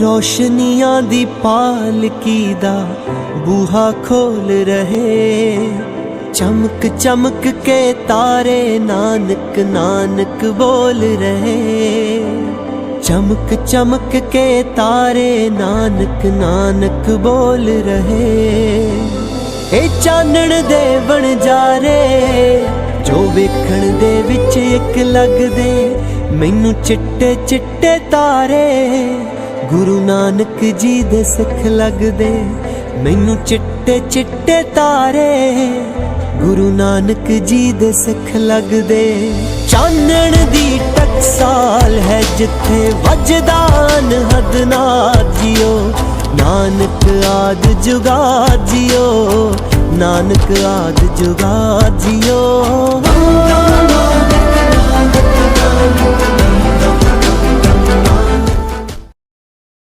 ਰੋਸ਼ਨੀਆਂ ਦੀ ਪਾਲਕੀ ਦਾ ਬੂਹਾ ਖੋਲ ਰਹੇ। ਚਮਕ ਚਮਕ ਕੇ ਤਾਰੇ ਨਾਨਕ ਨਾਨਕ ਬੋਲ ਰਹੇ। ਚਮਕ ਚਮਕ ਕੇ ਤਾਰੇ ਨਾਨਕ ਨਾਨਕ ਬੋਲ ਰਹੇ। ਇਹ ਚਾਨਣ ਦੇ ਬਣ ਵਣਜਾਰੇ, ਜੋ ਵੇਖਣ ਦੇ ਵਿੱਚ ਇੱਕ ਲੱਗਦੇ, ਮੈਨੂੰ ਚਿੱਟੇ ਚਿੱਟੇ ਤਾਰੇ। ਗੁਰੂ ਨਾਨਕ ਜੀ ਦੇ ਸਿੱਖ ਲੱਗਦੇ, ਮੈਨੂੰ ਚਿੱਟੇ ਚਿੱਟੇ ਤਾਰੇ। ਗੁਰੂ ਨਾਨਕ ਜੀ ਦੇ ਸਿੱਖ ਲੱਗਦੇ, ਚਾਨਣ ਦੀ ਟਕਸਾਲ ਹੈ ਜਿੱਥੇ ਵਜਦਾਨ ਹਦਨਾਦ ਜਿਓ। ਨਾਨਕ ਆਦ ਜੁਗਾ ਜਿਓ, ਨਾਨਕ ਆਦ ਜੁਗਾ ਜਿਓ।